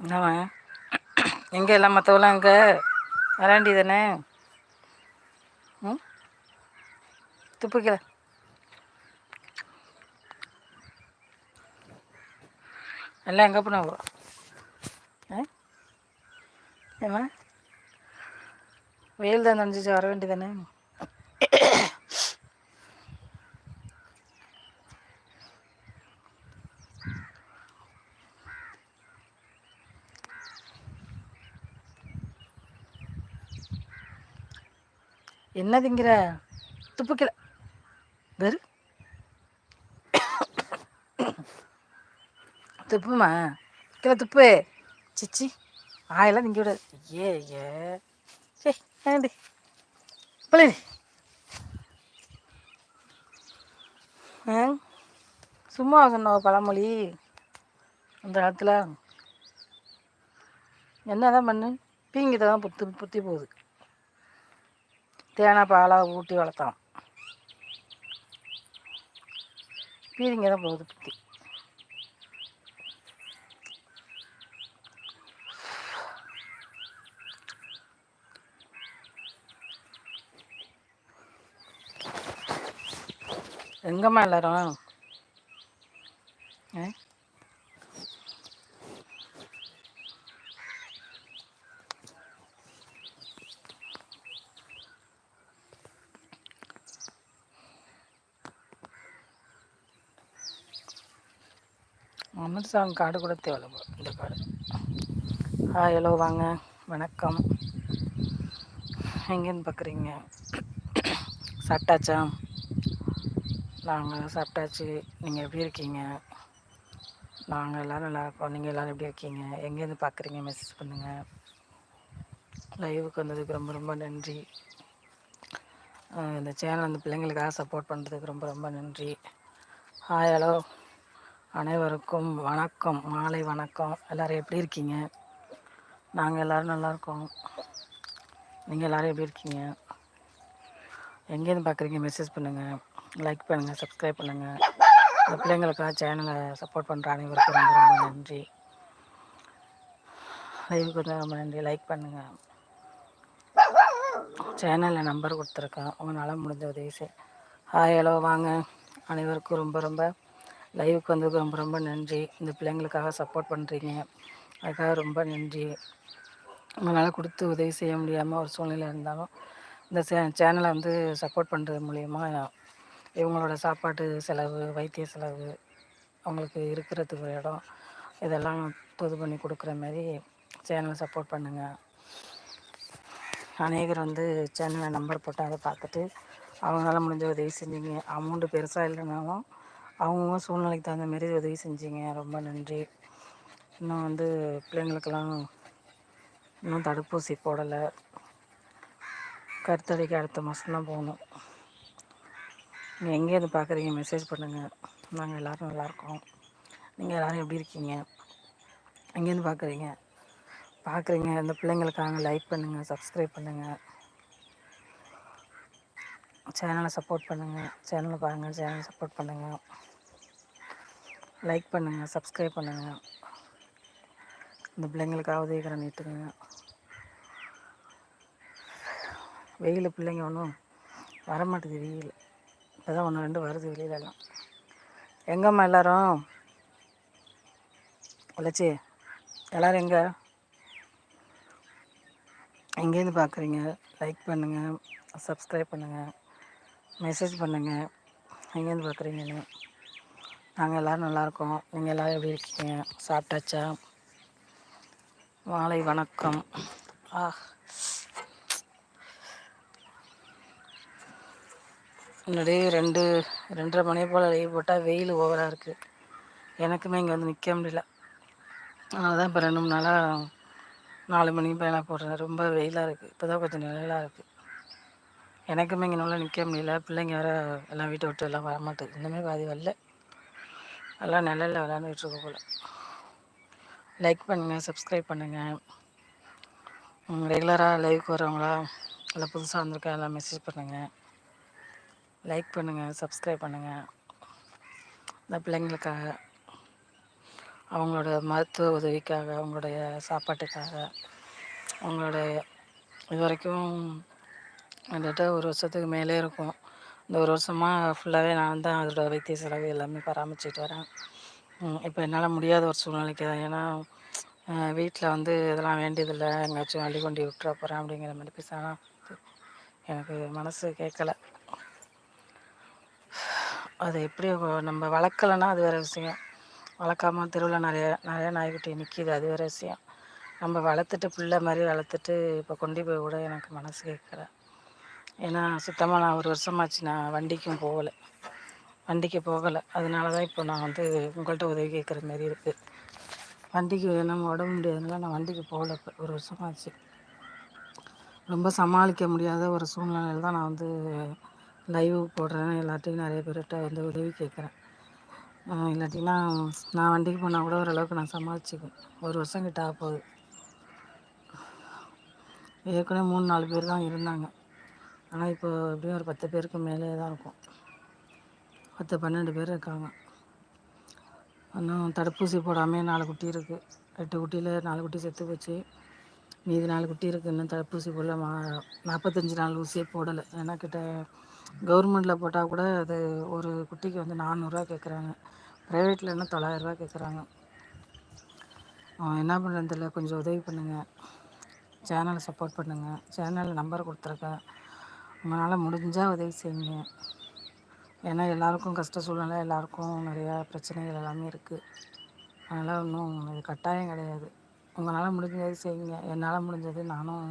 ஆமாம் எங்கே எல்லாம் மற்றவெல்லாம் அங்கே? வராண்டி தானே ம் துப்புக்கிற எல்லாம் எங்கே போனா ஆ? ஏம்மா? வெயில் தான் நனைஞ்சிச்சு வர வேண்டியதானே? என்ன திங்கிற துப்புக்கல. வெறு துப்புமா? கீழே துப்பு. சிச்சி. ஆயெல்லாம் திங்க விடாது ஏ ஏ. சே ஏண்டி? பிள்ளை. ஆ? சும்மா சொன்ன பழமொழி. அந்த காலத்தில் என்ன தான் பண்ணு? பீங்கிட்ட தான் புத்து புத்தி போகுது. தேனை பாலாக ஊட்டி வளர்த்தோம். பீரிங்க தான் போகுது புத்தி. எங்கம்மா எல்லாரும்? ஆ? அமிர்சாங் கார்டு கூட தேவை இந்த கார்டு ஆ ஹலோ வாங்க. வணக்கம். எங்கேருந்து பார்க்குறீங்க? சாப்பிட்டாச்சா? நாங்கள் சாப்பிட்டாச்சு. நீங்கள் எப்படி இருக்கீங்க? நாங்கள் எல்லோரும் நல்லா இருக்கோம். நீங்கள் எல்லோரும் எப்படி இருக்கீங்க? எங்கேருந்து பார்க்குறீங்க? மெசேஜ் பண்ணுங்கள் லைவுக்கு வந்ததுக்கு ரொம்ப ரொம்ப நன்றி. இந்த சேனல் அந்த பிள்ளைங்களுக்காக சப்போர்ட் பண்ணுறதுக்கு ரொம்ப ரொம்ப நன்றி. ஹாய் ஹலோ அனைவருக்கும் வணக்கம். மாலை வணக்கம். எல்லோரும் எப்படி இருக்கீங்க? நாங்கள் எல்லோரும் நல்லாயிருக்கோம் நீங்கள் எல்லோரும் எப்படி இருக்கீங்க? எங்கேருந்து பார்க்குறீங்க மெசேஜ் பண்ணுங்கள் லைக் பண்ணுங்கள் சப்ஸ்கிரைப் பண்ணுங்கள் இந்த பிள்ளைங்களுக்காக சேனலை சப்போர்ட் பண்ணுற அனைவருக்கும் ரொம்ப ரொம்ப நன்றி. லைவுக்கு வந்து ரொம்ப நன்றி. லைக் பண்ணுங்கள் சேனலில் நம்பர் கொடுத்துருக்கேன். உங்களால் முடிஞ்ச உதவி செய். ஹாய் ஹலோ வாங்க. அனைவருக்கும் ரொம்ப ரொம்ப லைவுக்கு வந்ததுக்கு ரொம்ப ரொம்ப நன்றி. இந்த பிள்ளைங்களுக்காக சப்போர்ட் பண்ணுறீங்க அதுக்காக ரொம்ப நன்றி. உங்களால் கொடுத்து உதவி செய்ய முடியாமல் ஒரு சூழ்நிலை இருந்தாலும் இந்த சே சேனலை வந்து சப்போர்ட் பண்ணுறது மூலயமா இவங்களோட சாப்பாட்டு செலவு வைத்திய செலவு அவங்களுக்கு இருக்கிறதுக்கு இடம் இதெல்லாம் பொது பண்ணி கொடுக்குற மாதிரி சேனலை சப்போர்ட் பண்ணுங்கள் அநேகர் வந்து சேனலில் நம்பர் போட்டால் அதை பார்த்துட்டு அவங்களால முடிஞ்ச உதவி செஞ்சீங்க. அமௌண்ட்டு பெருசாக இல்லைனாலும் அவங்கவுங்க சூழ்நிலைக்கு தகுந்த மாரி உதவி செஞ்சீங்க. ரொம்ப நன்றி. இன்னும் வந்து பிள்ளைங்களுக்கெல்லாம் இன்னும் தடுப்பூசி போடலை. கருத்தடைக்கு அடுத்த மாதம்தான் போகணும். நீங்கள் எங்கேருந்து பார்க்குறீங்க மெசேஜ் பண்ணுங்கள் நாங்கள் எல்லோரும் நல்லாயிருக்கோம் நீங்கள் எல்லோரும் எப்படி இருக்கீங்க? எங்கேருந்து பார்க்குறீங்க பார்க்குறீங்க இந்த பிள்ளைங்களுக்காக லைக் பண்ணுங்கள் சப்ஸ்கிரைப் பண்ணுங்கள் சேனலை சப்போர்ட் பண்ணுங்கள் சேனலை பாருங்கள் சேனலை சப்போர்ட் பண்ணுங்கள் லைக் பண்ணுங்கள் சப்ஸ்கிரைப் பண்ணுங்கள் இந்த பிள்ளைங்களுக்காவது இருக்கிற நீட்டுங்க. வெயில் பிள்ளைங்க ஒன்றும் வரமாட்டேது வெயில். இப்போ தான் ஒன்று ரெண்டு வருது வெளியிலலாம். எங்கம்மா எல்லோரும்? உழைச்சி எல்லோரும் எங்கே? எங்கேருந்து பார்க்குறீங்க லைக் பண்ணுங்கள் சப்ஸ்கிரைப் பண்ணுங்கள் மெசேஜ் பண்ணுங்கள் எங்கேருந்து பார்க்குறீங்கன்னு நாங்கள் எல்லோரும் நல்லாயிருக்கோம் நீங்கள் எல்லோரும் எப்படி இருக்கீங்க? சாப்பிட்டாச்சா? மாலை வணக்கம். ஆ. முன்னாடி ரெண்டு ரெண்டரை மணி போல் லீவ் போட்டால் வெயில் ஓவராக இருக்குது எனக்குமே இங்கே வந்து நிற்க முடியல. அதனால தான் இப்போ ரெண்டு மூணு நாளாக நாலு மணி பயணம் போடுறேன். ரொம்ப வெயிலாக இருக்குது இப்போ தான் கொஞ்சம் நிழலாக இருக்குது எனக்குமே இங்கே நல்லா நிற்க முடியல. பிள்ளைங்க வேறு எல்லாம் வீட்டை விட்டு எல்லாம் வரமாட்டேது இன்னுமே பாதி வரல. எல்லாம் நிழலில் விளாண்டுட்ருக்க போல். லைக் பண்ணுங்கள் சப்ஸ்கிரைப் பண்ணுங்கள் ரெகுலராக லைவுக்கு வரவங்களா இல்லை புதுசாக வந்திருக்கா எல்லாம் மெசேஜ் பண்ணுங்கள் லைக் பண்ணுங்கள் சப்ஸ்கிரைப் பண்ணுங்கள் இந்த பிள்ளைங்களுக்காக அவங்களோட மருத்துவ உதவிக்காக அவங்களுடைய சாப்பாட்டுக்காக அவங்களுடைய இது வரைக்கும் கிட்டத்தட்ட ஒரு வருஷத்துக்கு மேலே இருக்கும். இந்த ஒரு வருஷமாக ஃபுல்லாகவே நான் தான் அதோட வைத்திய செலவு எல்லாமே பராமரிச்சுட்டு வரேன். இப்போ என்னால் முடியாத ஒரு சூழ்நிலைக்கு தான். ஏன்னா வீட்டில் வந்து இதெல்லாம் வேண்டியதில்லை. எங்கேயாச்சும் வழி கொண்டு விட்டுற போகிறேன் அப்படிங்கிற மாதிரி பேசினா எனக்கு மனசு கேட்கல அது எப்படி நம்ம வளர்க்கலைன்னா அது வேறு விஷயம். வளர்க்காம தெருவில் நிறைய நிறைய நாய்க்குட்டி நிற்கிது அது வேறு விஷயம். நம்ம வளர்த்துட்டு பிள்ளை மாதிரி வளர்த்துட்டு இப்போ கொண்டு போய் கூட எனக்கு மனசு கேட்கல ஏன்னா சுத்தமாக நான் ஒரு வருஷமாச்சு நான் வண்டிக்கும் போகலை. வண்டிக்கு போகலை. அதனால தான் இப்போ நான் வந்து உங்கள்கிட்ட உதவி கேட்குற மாரி இருக்குது வண்டிக்கு நம்ம உடம்பு முடியாதனால நான் வண்டிக்கு போகல இப்போ. ஒரு வருஷமாச்சு. ரொம்ப சமாளிக்க முடியாத ஒரு சூழ்நிலையில் தான் நான் வந்து லைவ் போடுறேன் எல்லாத்தையும் நிறைய பேர்கிட்ட வந்து உதவி கேட்குறேன். இல்லாட்டினா நான் வண்டிக்கு போனால் கூட ஓரளவுக்கு நான் சமாளிச்சுக்குவேன். ஒரு வருஷம் கிட்ட ஆக போகுது ஏற்கனவே மூணு நாலு பேர் தான் இருந்தாங்க. ஆனால் இப்போ எப்படியும் ஒரு பத்து பேருக்கு மேலே தான் இருக்கும். பத்து பன்னெண்டு பேர் இருக்காங்க. இன்னும் தடுப்பூசி போடாமல் நாலு குட்டி இருக்குது எட்டு குட்டியில் நாலு குட்டி செத்து போச்சு. மீதி நாலு குட்டி இருக்குது இன்னும் தடுப்பூசி போடல. மா நாற்பத்தஞ்சு நாள் ஊசியே போடலை. ஏன்னா கிட்ட கவர்மெண்ட்டில் போட்டால் கூட அது ஒரு குட்டிக்கு வந்து நானூறுரூவா கேட்குறாங்க ப்ரைவேட்டில் என்ன தொள்ளாயிரரூவா கேட்குறாங்க என்ன பண்ணுறது கொஞ்சம் உதவி பண்ணுங்கள் சேனலை சப்போர்ட் பண்ணுங்கள் சேனலில் நம்பர் கொடுத்துருக்கேன். உங்களால் முடிஞ்சால் உதவி செய்யுங்க. ஏன்னா எல்லாருக்கும் கஷ்ட சூழ்நிலை எல்லாருக்கும் நிறையா பிரச்சனைகள் எல்லாமே இருக்குது அதனால் ஒன்றும் இது கட்டாயம் கிடையாது. உங்களால் முடிஞ்சது செய்யுங்க. என்னால் முடிஞ்சது நானும்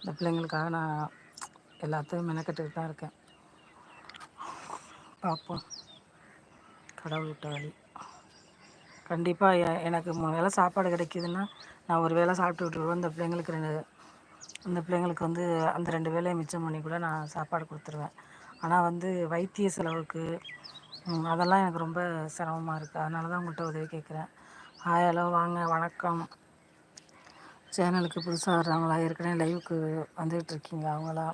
இந்த பிள்ளைங்களுக்காக நான் எல்லாத்தையும் மெனக்கட்டுக்கிட்டு தான் இருக்கேன். பார்ப்போம் கடவுள் விட்ட வழி கண்டிப்பாக எனக்கு மூணு வேளை சாப்பாடு கிடைக்கிதுன்னா நான் ஒரு வேளை சாப்பிட்டு விட்டுருவேன் இந்த பிள்ளைங்களுக்கு ரெண்டு அந்த பிள்ளைங்களுக்கு வந்து அந்த ரெண்டு வேலையை மிச்சம் பண்ணி கூட நான் சாப்பாடு கொடுத்துருவேன். ஆனால் வந்து வைத்திய செலவுக்கு அதெல்லாம் எனக்கு ரொம்ப சிரமமாக இருக்குது அதனால தான் உங்கள்கிட்ட உதவி கேட்குறேன். ஹாய் ஹலோ வாங்க வணக்கம். சேனலுக்கு புதுசாக வர்றவங்களா ஏற்கனவே லைவுக்கு வந்துகிட்டு இருக்கீங்க அவங்களா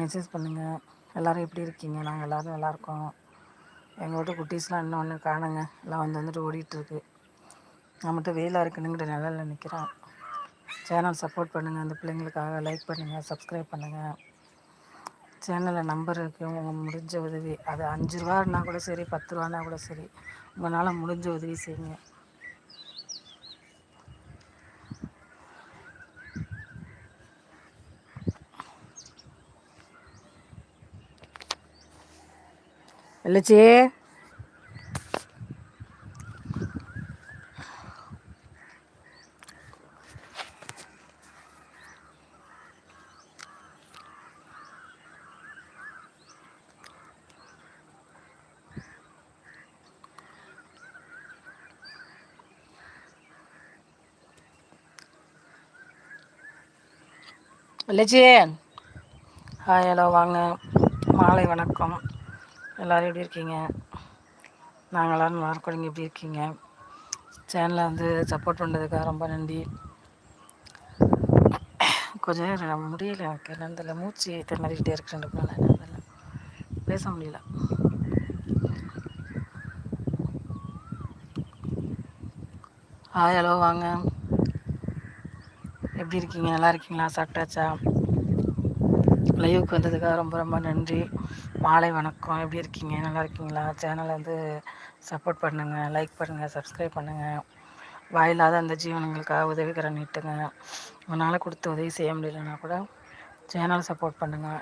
மெசேஜ் பண்ணுங்கள் எல்லோரும் எப்படி இருக்கீங்க? நாங்கள் எல்லோரும் நல்லாயிருக்கோம் எங்கள் வீட்டு குட்டீஸ்லாம் இன்னும் ஒன்று காணுங்க. எல்லாம் வந்து வந்துட்டு ஓடிட்டுருக்கு நான் மட்டும் வெயிலாக இருக்குனுங்கிற நிலையில் நிற்கிறோம் சேனல் சப்போர்ட் பண்ணுங்கள் அந்த பிள்ளைங்களுக்காக லைக் பண்ணுங்கள் சப்ஸ்கிரைப் பண்ணுங்கள் சேனலில் நம்பர் இருக்குது உங்கள் முடிஞ்ச உதவி. அது அஞ்சு ரூபான்னா கூட சரி பத்து ரூபானா கூட சரி. உங்களால் முடிஞ்ச உதவி செய்யுங்க. இல்லச்சி லட்சி ஹாய் ஹலோ வாங்க. மாலை வணக்கம். எல்லோரும் எப்படி இருக்கீங்க? நாங்கள் எல்லோரும் நல்லா இருக்கோம். நீங்கள் எப்படி இருக்கீங்க? சேனலை வந்து சப்போர்ட் பண்ணுறதுக்காக ரொம்ப நன்றி. கொஞ்சம் நேரம் முடியல. எனக்கு என்னன்னு மூச்சு திணறிக்கிட்டே இருக்கு. ரெண்டு பேச முடியல. ஹாய் ஹலோ வாங்க. எப்படி இருக்கீங்க? நல்லா இருக்கீங்களா? சாப்பிட்டாச்சா? லைவுக்கு வந்ததுக்காக ரொம்ப ரொம்ப நன்றி. மாலை வணக்கம். எப்படி இருக்கீங்க? நல்லா இருக்கீங்களா? சேனலை வந்து சப்போர்ட் பண்ணுங்கள் லைக் பண்ணுங்கள் சப்ஸ்கிரைப் பண்ணுங்கள் வாயில்லாத அந்த ஜீவனங்களுக்காக உதவிகரம் நீட்டுங்க. உன்னால் கொடுத்து உதவி செய்ய முடியலன்னா கூட சேனலை சப்போர்ட் பண்ணுங்கள்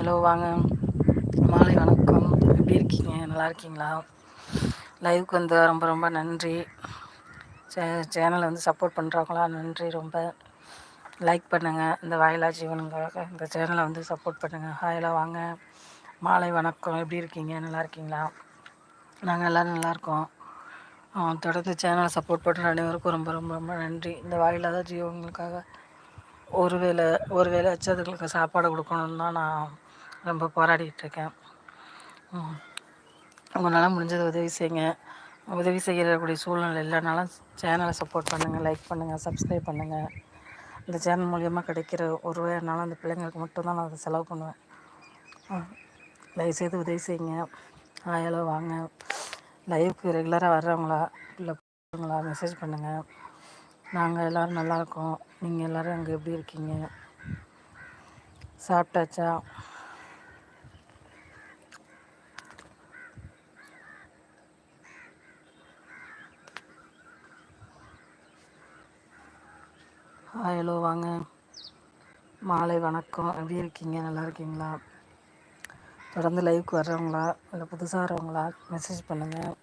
ஹலோ வாங்க மாலை வணக்கம். எப்படி இருக்கீங்க? நல்லா இருக்கீங்களா? லைவுக்கு வந்து ரொம்ப ரொம்ப நன்றி. சே சேனலை வந்து சப்போர்ட் பண்ணுறவங்களா நன்றி ரொம்ப. லைக் பண்ணுங்கள் இந்த வாயிலா ஜீவனுங்களுக்காக இந்த சேனலை வந்து சப்போர்ட் பண்ணுங்கள் ஹாயெல்லாம் வாங்க. மாலை வணக்கம். எப்படி இருக்கீங்க? நல்லா இருக்கீங்களா? நாங்கள் எல்லோரும் நல்லாயிருக்கோம் தொடர்ந்து சேனலை சப்போர்ட் பண்ணுற அனைவருக்கும் ரொம்ப ரொம்ப ரொம்ப நன்றி. இந்த வாயிலாத ஜீவங்களுக்காக ஒரு வேளை ஒரு வேளை வச்சு அதுங்களுக்கு சாப்பாடு கொடுக்கணுன்னு தான் நான் ரொம்ப போராடிட்டுருக்கேன். உங்களால் முடிஞ்சதை உதவி செய்யுங்க. உதவி செய்யக்கூடிய சூழ்நிலை இல்லைனாலும் சேனலை சப்போர்ட் பண்ணுங்கள் லைக் பண்ணுங்கள் சப்ஸ்கிரைப் பண்ணுங்கள் இந்த சேனல் மூலிமா கிடைக்கிற ஒரு ரூபாயிருந்தாலும் அந்த பிள்ளைங்களுக்கு மட்டும்தான் நான் அதை செலவு பண்ணுவேன். தயவுசெய்து உதவி செய்யுங்க. ஆயாலோ வாங்க. லைவுக்கு ரெகுலராக வர்றவங்களா இல்லை போகிறவங்களா மெசேஜ் பண்ணுங்கள் நாங்கள் எல்லோரும் நல்லாயிருக்கோம் நீங்கள் எல்லோரும் அங்கே எப்படி இருக்கீங்க? சாப்பிட்டாச்சா? ஹலோ வாங்க. மாலை வணக்கம். எப்படி இருக்கீங்க? நல்லா இருக்கீங்களா? தொடர்ந்து லைவுக்கு வர்றவங்களா? இல்லை புதுசாக வரவங்களா மெசேஜ் பண்ணுங்கள்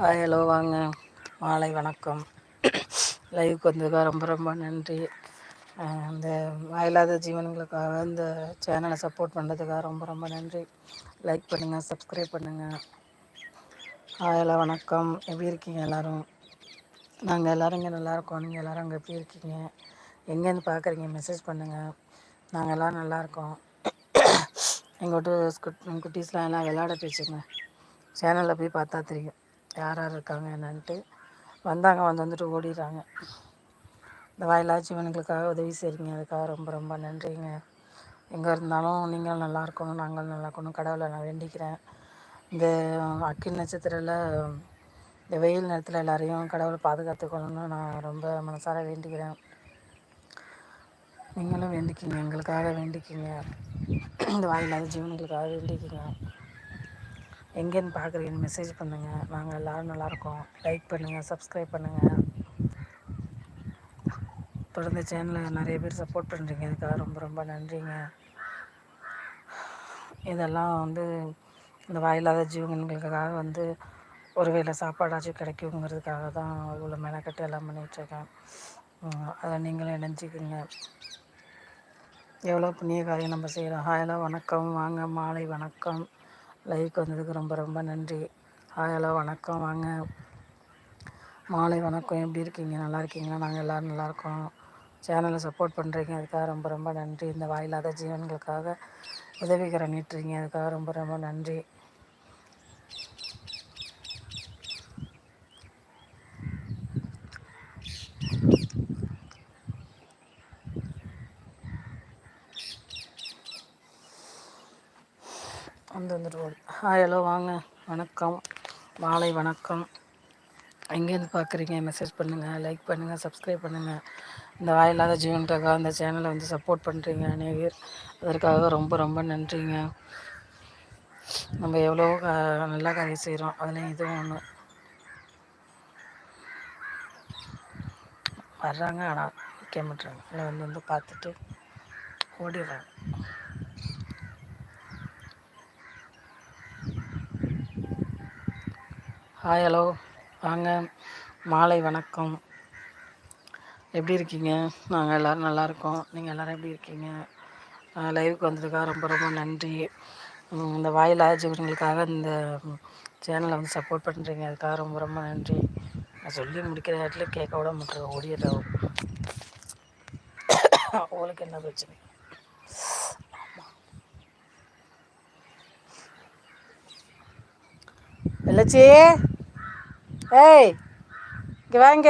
ஹாய் ஹலோ வாங்க. மாலை வணக்கம். லைவுக்கு வந்ததுக்காக ரொம்ப ரொம்ப நன்றி. இந்த வாயில்லாத ஜீவனுங்களுக்காக இந்த சேனலை சப்போர்ட் பண்ணுறதுக்காக ரொம்ப ரொம்ப நன்றி. லைக் பண்ணுங்கள் சப்ஸ்கிரைப் பண்ணுங்கள் ஹாய் ஹலோ வணக்கம். எப்படி இருக்கீங்க எல்லோரும்? நாங்கள் எல்லோரும் இங்கே நல்லாயிருக்கோம் நீங்கள் எல்லோரும் அங்கே எப்படி இருக்கீங்க? எங்கேருந்து பார்க்குறீங்க மெசேஜ் பண்ணுங்கள் நாங்கள் எல்லோரும் நல்லாயிருக்கோம் எங்கள் வீட்டு குட்டீஸ்லாம் எல்லாம் விளையாட போயிடுச்சுங்க. சேனலில் போய் பார்த்தா தெரியும். யார் யார் இருக்காங்க என்னன்ட்டு. வந்தாங்க வந்து வந்துட்டு ஓடிடுறாங்க இந்த வாயிலா ஜீவனுங்களுக்காக உதவி செய்கிறீங்க அதுக்காக ரொம்ப ரொம்ப நன்றிங்க. எங்கே இருந்தாலும் நீங்களும் நல்லா இருக்கணும் நாங்களும் நல்லா இருக்கணும். கடவுளை நான் வேண்டிக்கிறேன். இந்த அக்கி நட்சத்திரத்தில் இந்த வெயில் நேரத்தில் எல்லாரையும் கடவுளை பாதுகாத்துக்கணும்னு நான் ரொம்ப மனசார வேண்டிக்கிறேன். நீங்களும் வேண்டிக்கிங்க. எங்களுக்காக வேண்டிக்கிங்க. இந்த வாயில்லாத ஜீவனுங்களுக்காக வேண்டிக்கிங்க. எங்கேன்னு பார்க்குறீங்கன்னு மெசேஜ் பண்ணுங்கள் நாங்கள் எல்லோரும் நல்லாயிருக்கோம். லைக் பண்ணுங்கள் சப்ஸ்கிரைப் பண்ணுங்கள் தொடர்ந்து சேனலில் நிறைய பேர் சப்போர்ட் பண்ணுறீங்க அதுக்காக ரொம்ப ரொம்ப நன்றிங்க. இதெல்லாம் வந்து இந்த வாயில்லாத ஜீவன்களுக்காக வந்து ஒரு வேளை சாப்பாடாச்சும் கிடைக்குங்கிறதுக்காக தான் இவ்வளோ மெனக்கட்டு எல்லாம் பண்ணிகிட்ருக்கேன் அதை நீங்களும் இணைஞ்சிக்கோங்க. எவ்வளோ புண்ணிய காரியம் நம்ம செய்கிறோம் ஹாயெல்லாம் வணக்கம். வாங்க மாலை வணக்கம். லைவுக்கு வந்ததுக்கு ரொம்ப ரொம்ப நன்றி. ஹாய் ஹலோ வணக்கம். வாங்க. மாலை வணக்கம். எப்படி இருக்கீங்க? நல்லா இருக்கீங்களா? நாங்கள் எல்லோரும் நல்லாயிருக்கோம் சேனலை சப்போர்ட் பண்ணுறீங்க அதுக்காக ரொம்ப ரொம்ப நன்றி. இந்த வாயில்லாத ஜீவன்களுக்காக உதவிகரம் நீட்டுறீங்க. அதுக்காக ரொம்ப ரொம்ப நன்றி வந்து வந்துட்டு ஓடி ஹாய் ஹலோ வாங்க. வணக்கம். மாலை வணக்கம். எங்கேருந்து பார்க்குறீங்க மெசேஜ் பண்ணுங்கள் லைக் பண்ணுங்கள் சப்ஸ்கிரைப் பண்ணுங்கள் இந்த வாயில்லாத ஜீவன்களுக்காக இந்த சேனலை வந்து சப்போர்ட் பண்ணுறீங்க அநேகர் அதற்காக ரொம்ப ரொம்ப நன்றிங்க. நம்ம எவ்வளோ நல்ல காரியம் செய்கிறோம் அதில் இதுவும் ஒன்று வர்றாங்க ஆனால் நிற்க மாட்டுறாங்க இல்லை வந்து வந்து பார்த்துட்டு ஓடிடுறாங்க. ஹாய் ஹலோ வாங்க. மாலை வணக்கம். எப்படி இருக்கீங்க? நாங்கள் எல்லோரும் நல்லாயிருக்கோம் நீங்கள் எல்லோரும் எப்படி இருக்கீங்க? லைவுக்கு வந்ததுக்காக ரொம்ப ரொம்ப நன்றி. இந்த வாயில் ஜீவன்களுக்காக இந்த சேனலை வந்து சப்போர்ட் பண்ணுறீங்க அதுக்காக ரொம்ப ரொம்ப நன்றி. நான் சொல்லி முடிக்கிற இடத்துல கேட்க விட மாட்டேன் ஓடிடுறோம் அவங்களுக்கு என்ன பிரச்சனை? வெள்ளச்சி! ஏய் இங்கே வாங்க.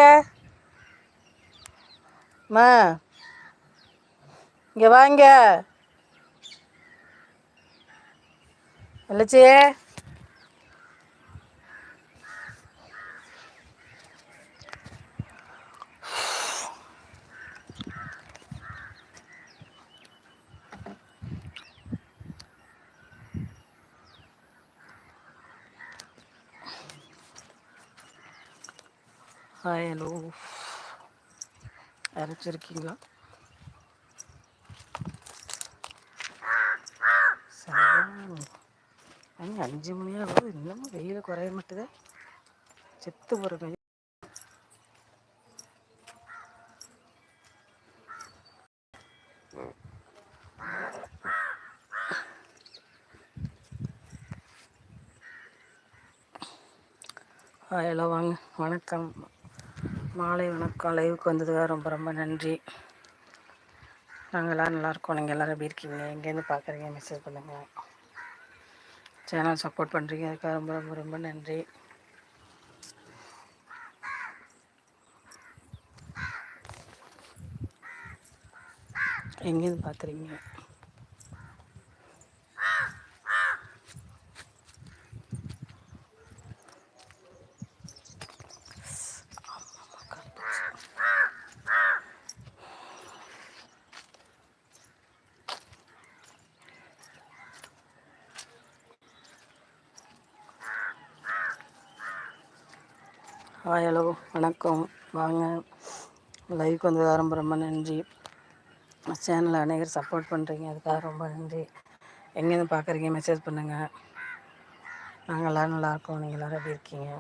அம்மா இங்கே வாங்க. வெள்ளச்சி ஹாய் ஹலோ அரைச்சிருக்கீங்களா? சரி. அஞ்சு மணி ஆகுது. இன்னமும் வெயில் குறைய மாட்டுதே. செத்து போகிற ஹலோ வாங்க. வணக்கம். மாலை வணக்கம். லைவுக்கு வந்ததுக்காக ரொம்ப ரொம்ப நன்றி. நாங்கள் எல்லோரும் நல்லாயிருக்கோம் நீங்கள் எல்லோரும் எப்படி இருக்கீங்க? எங்கேருந்து பார்க்குறீங்க? மெசேஜ் பண்ணுங்கள் சேனல் சப்போர்ட் பண்ணுறீங்க அதுக்காக ரொம்ப ரொம்ப ரொம்ப நன்றி. எங்கேருந்து பார்க்குறீங்க ஹாய் ஹலோ வணக்கம் வாங்க லைவுக்கு வந்ததாக ரொம்ப ரொம்ப நன்றி. சேனலில் அநேகர் சப்போர்ட் பண்ணுறீங்க அதுக்காக ரொம்ப நன்றி. எங்கேருந்து பார்க்குறீங்க மெசேஜ் பண்ணுங்கள் நாங்கள் எல்லோரும் நல்லாயிருக்கோம் நீங்கள் எல்லோரும் எப்படி இருக்கீங்க?